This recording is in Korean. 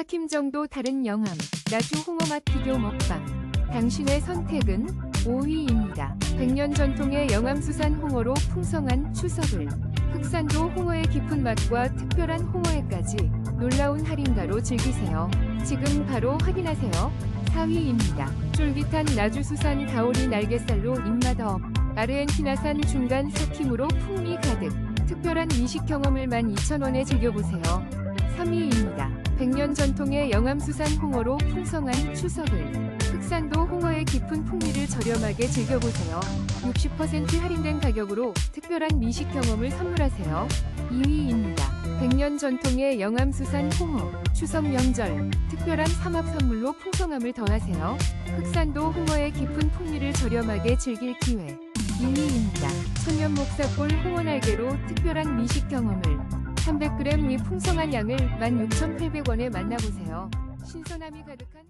삭힘 정도 다른 영암, 나주 홍어맛 비교 먹방. 당신의 선택은 5위입니다. 100년 전통의 영암수산 홍어로 풍성한 추석을. 흑산도 홍어의 깊은 맛과 특별한 홍어회까지 놀라운 할인가로 즐기세요. 지금 바로 확인하세요. 4위입니다. 쫄깃한 나주수산 가오리 날개살로 입맛업. 아르헨티나산 중간 삭힘으로 풍미 가득. 특별한 미식 경험을 12,000원에 즐겨보세요. 3위입니다. 100년 전통의 영암수산 홍어로 풍성한 추석을. 흑산도 홍어의 깊은 풍미를 저렴하게 즐겨보세요. 60% 할인된 가격으로 특별한 미식 경험을 선물하세요. 2위입니다. 100년 전통의 영암수산 홍어. 추석 명절 특별한 삼합 선물로 풍성함을 더하세요. 흑산도 홍어의 깊은 풍미를 저렴하게 즐길 기회. 2위입니다. 천연 목사골 홍어 날개로 특별한 미식 경험을 300g 위 풍성한 양을 16,800원에 만나보세요. 신선함이 가득한